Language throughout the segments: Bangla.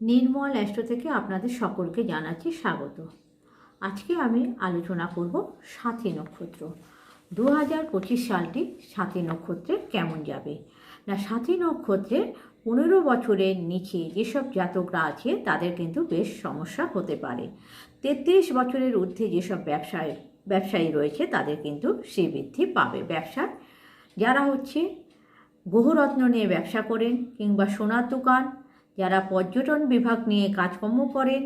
নির্মল অ্যাস্ট্রো থেকে আপনাদের সকলকে জানাচ্ছি স্বাগত। আজকে আমি আলোচনা করব সাথী নক্ষত্র। দু হাজার পঁচিশ সালটি সাথী নক্ষত্রে কেমন যাবে? না, সাথী নক্ষত্রে পনেরো বছরের নিচে যেসব জাতকরা আছে, তাদের কিন্তু বেশ সমস্যা হতে পারে। তেত্রিশ বছরের ঊর্ধ্বে যেসব ব্যবসায়, ব্যবসায়ী রয়েছে, তাদের কিন্তু শ্রীবৃদ্ধি পাবে। ব্যবসার যারা হচ্ছে বহুরত্ন নিয়ে ব্যবসা করেন কিংবা সোনার দোকান যারা পর্যটন বিভাগ নিয়ে কাজকর্ম করেন,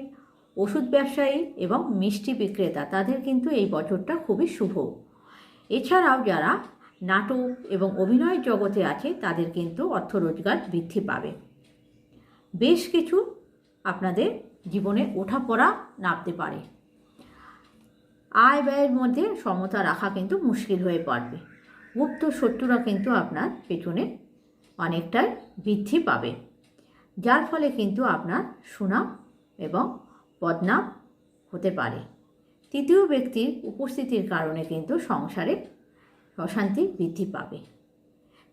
ওষুধ ব্যবসায়ী এবং মিষ্টি বিক্রেতা, তাদের কিন্তু এই বছরটা খুবই শুভ। এছাড়াও যারা নাটক এবং অভিনয় জগতে আছে, তাদের কিন্তু অর্থ রোজগার বৃদ্ধি পাবে। বেশ কিছু আপনাদের জীবনে ওঠাপড়া নামতে পারে। আয় ব্যয়ের মধ্যে সমতা রাখা কিন্তু মুশকিল হয়ে পড়বে। গুপ্ত শত্রুরা কিন্তু আপনার পেছনে অনেকটাই বৃদ্ধি পাবে। যার ফলে কিন্তু আপনার সুনাম এবং বদনাম হতে পারে। তৃতীয় ব্যক্তির উপস্থিতির কারণে কিন্তু সংসারে অশান্তি বৃদ্ধি পাবে।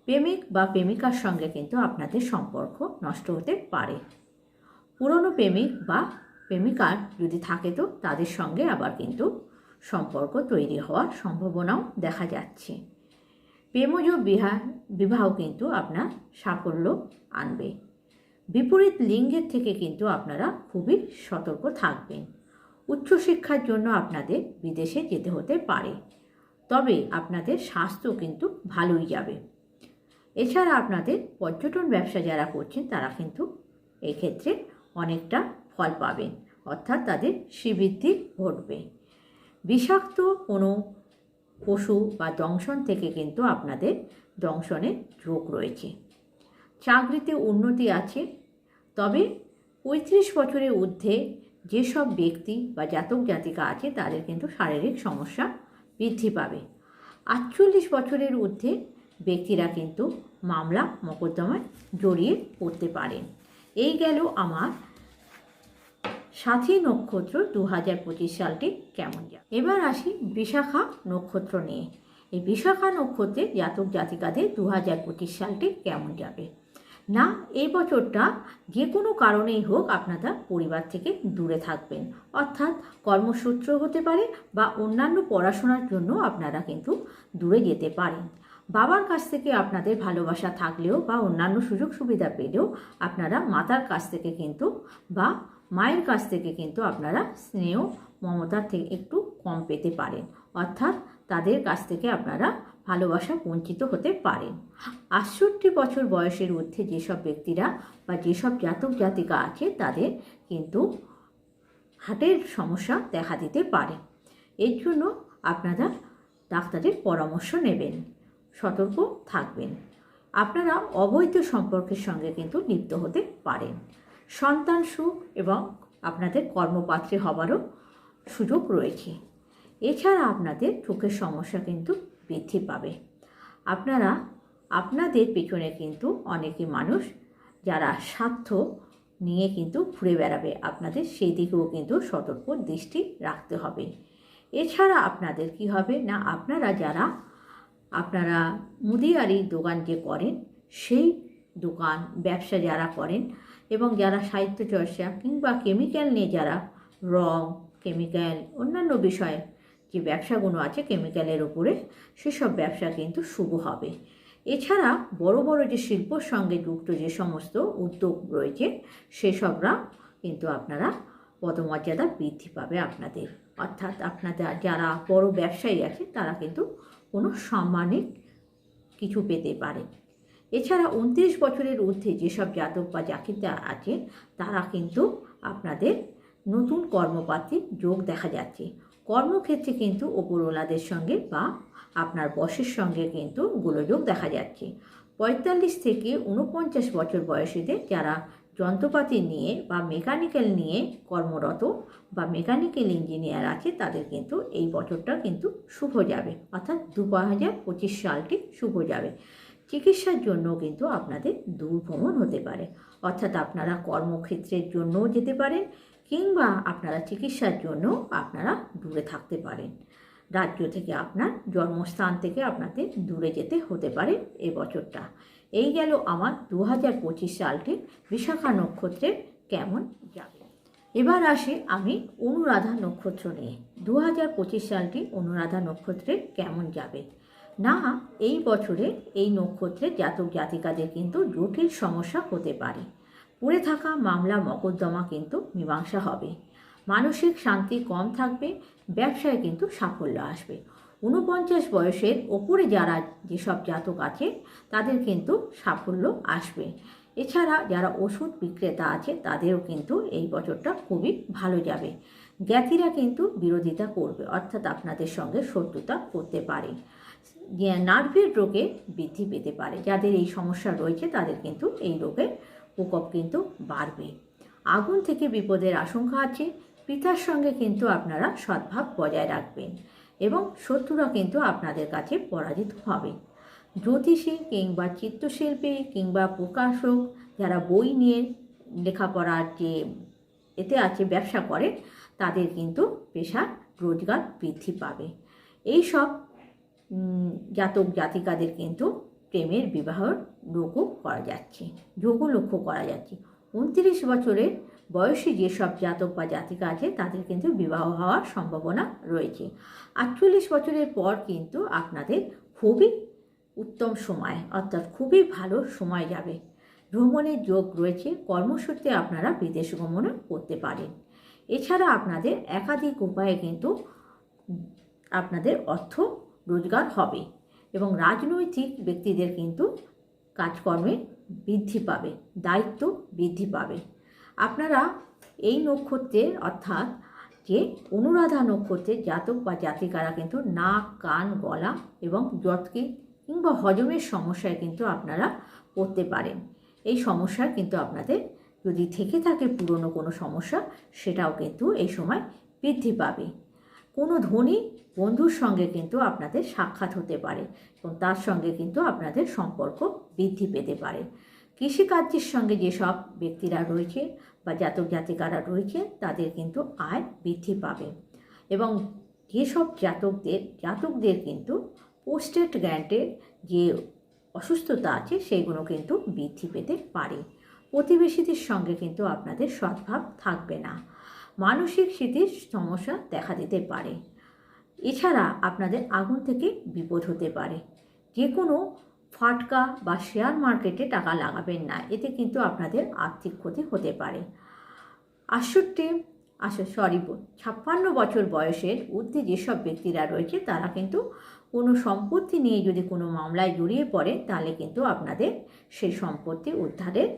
প্রেমিক বা প্রেমিকার সঙ্গে কিন্তু আপনাদের সম্পর্ক নষ্ট হতে পারে। পুরনো প্রেমিক বা প্রেমিকার যদি থাকে তো তাদের সঙ্গে আবার কিন্তু সম্পর্ক তৈরি হওয়ার সম্ভাবনাও দেখা যাচ্ছে। প্রেমজ বিবাহ বিবাহ কিন্তু আপনার সাফল্য আনবে। বিপরীত লিঙ্গের থেকে কিন্তু আপনারা খুবই সতর্ক থাকবেন। উচ্চশিক্ষার জন্য আপনাদের বিদেশে যেতে হতে পারে। তবে আপনাদের স্বাস্থ্য কিন্তু ভালোই যাবে। এছাড়া আপনাদের পর্যটন ব্যবসা যারা করছেন, তারা কিন্তু এক্ষেত্রে অনেকটা ফল পাবেন। অর্থাৎ তাদের শ্রীবৃদ্ধি ঘটবে। বিষাক্ত কোনো পশু বা দংশন থেকে কিন্তু আপনাদের দংশনের যোগ রয়েছে। চাকরিতে উন্নতি আছে তবে পঁয়ত্রিশ বছরের ঊর্ধ্বে যেসব ব্যক্তি বা জাতক জাতিকা আছে, তাদের কিন্তু শারীরিক সমস্যা বৃদ্ধি পাবে। আটচল্লিশ বছরের ঊর্ধ্বে ব্যক্তিরা কিন্তু মামলা, মোকদ্দমায় জড়িয়ে পড়তে পারেন। এই গেল আমার সাথী নক্ষত্র দু হাজার পঁচিশ সালটি কেমন যাবে এবার আসি বিশাখা নক্ষত্র নিয়ে। এই বিশাখা নক্ষত্রে জাতক জাতিকাদের দু হাজার পঁচিশ সালটি কেমন যাবে? না, এই বছরটা যে কোনো কারণেই হোক আপনারা পরিবার থেকে দূরে থাকবেন। অর্থাৎ কর্মসূত্র হতে পারে বা অন্যান্য পড়াশোনার জন্য আপনারা কিন্তু দূরে যেতে পারেন। বাবার কাছ থেকে আপনাদের ভালোবাসা থাকলেও বা অন্যান্য সুযোগ সুবিধা পেলেও আপনারা মাতার কাছ থেকে কিন্তু বা মায়ের কাছ থেকে কিন্তু আপনারা স্নেহ, মমতার থেকে একটু কম পেতে পারেন। অর্থাৎ তাদের কাছ থেকে আপনারা ভালোবাসা বঞ্চিত হতে পারেন আটষট্টি বছর বয়সের ঊর্ধ্বে যেসব ব্যক্তিরা বা যেসব জাতক জাতিকা আছে, তাদের কিন্তু হার্টের সমস্যা দেখা দিতে পারে। এর জন্য আপনারা ডাক্তারের পরামর্শ নেবেন, সতর্ক থাকবেন। আপনারা অবৈধ সম্পর্কের সঙ্গে কিন্তু লিপ্ত হতে পারেন। সন্তান সুখ এবং আপনাদের কর্মপাত্রে হবারও সুযোগ রয়েছে। এছাড়া আপনাদের চোখের সমস্যা কিন্তু বৃদ্ধি পাবে। আপনারা, আপনাদের পেছনে কিন্তু অনেকে মানুষ যারা স্বার্থ নিয়ে কিন্তু ঘুরে বেড়াবে। আপনাদের সেই দিকেও কিন্তু সতর্ক দৃষ্টি রাখতে হবে। এছাড়া আপনাদের কি হবে না, আপনারা যারা, আপনারা মুদিয়ারি দোকান যে করেন, সেই দোকান, ব্যবসা যারা করেন এবং যারা সাহিত্য চর্চা কিংবা কেমিক্যাল নিয়ে যারা রং কেমিক্যাল অন্যান্য বিষয়ে যে ব্যবসাগুলো আছে কেমিক্যালের উপরে, সেসব ব্যবসা কিন্তু শুভ হবে। এছাড়া বড় বড় যে শিল্পর সঙ্গে যুক্ত যে সমস্ত উদ্যোগ রয়েছে, সেসবরা কিন্তু আপনারা পদমর্যাদা বৃদ্ধি পাবে আপনাদের। অর্থাৎ আপনাদের যারা বড় ব্যবসায়ী আছে, তারা কিন্তু কোনো সাম্মানিক কিছু পেতে পারে। এছাড়া উনত্রিশ বছরের ঊর্ধ্বে যেসব জাতক বা জাকিররা আছে, তারা কিন্তু আপনাদের নতুন কর্মপাতির যোগ দেখা যাচ্ছে। কর্মক্ষেত্রে কিন্তু ওপরওয়ালাদের সঙ্গে বা আপনার বসের সঙ্গে কিন্তু গোলযোগ দেখা যাচ্ছে। পঁয়তাল্লিশ থেকে উনপঞ্চাশ বছর বয়সীদের যারা যন্ত্রপাতি নিয়ে বা মেকানিক্যাল নিয়ে কর্মরত বা মেকানিক্যাল ইঞ্জিনিয়ার আছে, তাদের কিন্তু এই বছরটা কিন্তু শুভ যাবে। অর্থাৎ দু হাজার পঁচিশ সালটি শুভ যাবে। চিকিৎসার জন্য কিন্তু আপনাদের দূর ভ্রমণ হতে পারে। অর্থাৎ আপনারা কর্মক্ষেত্রের জন্যও যেতে পারেন কিংবা আপনারা চিকিৎসার জন্য আপনারা দূরে থাকতে পারেন। রাজ্য থেকে আপনার জন্মস্থান থেকে আপনাদের দূরে যেতে হতে পারে এ বছরটা। এই গেল আমার দু হাজার পঁচিশ সালটি বিশাখা নক্ষত্রের কেমন যাবে? এবার আসি আমি অনুরাধা নক্ষত্র নিয়ে। দু হাজার পঁচিশ সালটি অনুরাধা নক্ষত্রে কেমন যাবে? না, এই বছরে এই নক্ষত্রে জাতক জাতিকাদের কিন্তু জটিল সমস্যা হতে পারে। পড়ে থাকা মামলা মকদ্দমা কিন্তু মীমাংসা হবে। মানসিক শান্তি কম থাকবে, ব্যবসায় কিন্তু সাফল্য আসবে। ঊনপঞ্চাশ বয়সের ওপরে যারা যেসব জাতক আছে, তাদের কিন্তু সাফল্য আসবে। এছাড়া যারা ওষুধ বিক্রেতা আছে, তাদেরও কিন্তু এই বছরটা খুবই ভালো যাবে। জ্ঞাতিরা কিন্তু বিরোধিতা করবে, অর্থাৎ আপনাদের সঙ্গে শত্রুতা করতে পারে। নার্ভের রোগে বৃদ্ধি পেতে পারে, যাদের এই সমস্যা রয়েছে, তাদের কিন্তু এই রোগের প্রকোপ কিন্তু বাড়বে। আগুন থেকে বিপদের আশঙ্কা আছে, পিতার সঙ্গে কিন্তু আপনারা সদ্ভাব বজায় রাখবেন এবং শত্রুরা কিন্তু আপনাদের কাছে পরাজিত হবে। জ্যোতিষী কিংবা চিত্রশিল্পী কিংবা প্রকাশক যারা বই নিয়ে লেখাপড়ার যে এতে আছে, ব্যবসা করে, তাদের কিন্তু পেশার রোজগার বৃদ্ধি পাবে। এই সব জাতক জাতিকাদের কিন্তু প্রেমের বিবাহর লোকও করা যাচ্ছে, যোগও লক্ষ্য করা যাচ্ছে। উনত্রিশ বছরের বয়সী যেসব জাতক বা জাতিকা আছে, তাদের কিন্তু বিবাহ হওয়ার সম্ভাবনা রয়েছে। আটচল্লিশ বছরের পর কিন্তু আপনাদের খুবই উত্তম সময়, অর্থাৎ খুবই ভালো সময় যাবে। ভ্রমণের যোগ রয়েছে, কর্মসূত্রে আপনারা বিদেশ ভ্রমণও করতে পারেন। এছাড়া আপনাদের একাধিক উপায়ে কিন্তু আপনাদের অর্থ রোজগার হবে। এবং রাজনৈতিক ব্যক্তিদের কিন্তু কাজকর্মে বৃদ্ধি পাবে, দায়িত্ব বৃদ্ধি পাবে। আপনারা এই নক্ষত্রের অর্থাৎ যে অনুরাধা নক্ষত্রের জাতক বা জাতিকারা কিন্তু নাক, কান, গলা এবং যৎকি কিংবা হজমের সমস্যায় কিন্তু আপনারা পড়তে পারেন। এই সমস্যা কিন্তু আপনাদের যদি থেকে থাকে পুরনো কোনো সমস্যা, সেটাও কিন্তু এই সময় বৃদ্ধি পাবে। কোনো ধনী বন্ধুর সঙ্গে কিন্তু আপনাদের সাক্ষাৎ হতে পারে এবং তার সঙ্গে কিন্তু আপনাদের সম্পর্ক বৃদ্ধি পেতে পারে। কৃষিকার্যের সঙ্গে যেসব ব্যক্তিরা রয়েছে বা জাতক জাতিকারা রয়েছে, তাদের কিন্তু আয় বৃদ্ধি পাবে এবং যেসব জাতকদের জাতকদের কিন্তু পোস্টেড গ্র্যান্টের যে অসুস্থতা আছে, সেগুলো কিন্তু বৃদ্ধি পেতে পারে। প্রতিবেশীদের সঙ্গে কিন্তু আপনাদের সদ্ভাব থাকবে না। মানসিক স্মৃতির সমস্যা দেখা দিতে পারে। এছাড়া আপনাদের আগুন থেকে বিপদ হতে পারে। যে কোনো ফাটকা বা শেয়ার মার্কেটে টাকা লাগাবেন না, এতে কিন্তু আপনাদের আর্থিক ক্ষতি হতে পারে। আটষট্টি আচ্ছা সরি ছাপ্পান্ন বছর বয়সের ঊর্ধ্বে যেসব ব্যক্তিরা রয়েছে, তারা কিন্তু কোনো সম্পত্তি নিয়ে যদি কোনো মামলায় জড়িয়ে পড়ে, তাহলে কিন্তু আপনাদের সেই সম্পত্তি উদ্ধারের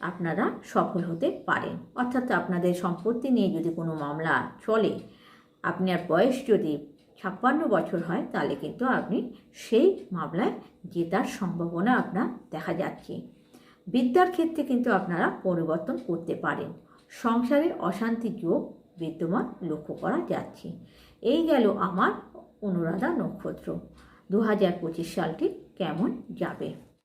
আপনারা সফল হতে পারেন। অর্থাৎ আপনাদের সম্পত্তি নিয়ে যদি কোনো মামলা চলে আপনার বয়স যদি ছাপ্পান্ন বছর হয়, তাহলে কিন্তু আপনি সেই মামলায় জেতার সম্ভাবনা আপনার দেখা যাচ্ছে। বিদ্যার ক্ষেত্রে কিন্তু আপনারা পরিবর্তন করতে পারেন। সংসারে অশান্তি যোগ বিদ্যমান লক্ষ্য করা যাচ্ছে। এই গেল আমার অনুরাধা নক্ষত্র। দু হাজার পঁচিশ সালটি কেমন যাবে?